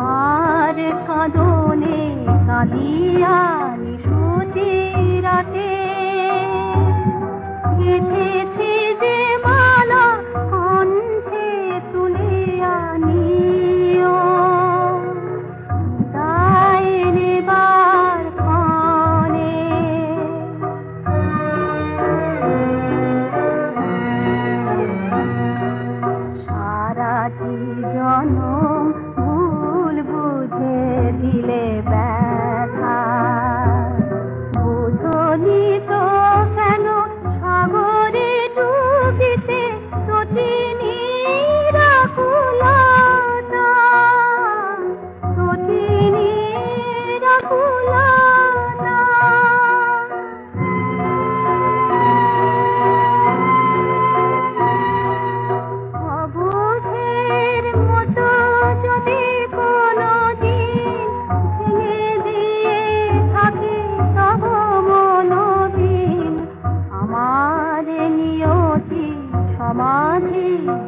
তোমার কাঁদনে কাঁদিয়া নিশুচি கையிலே Mama,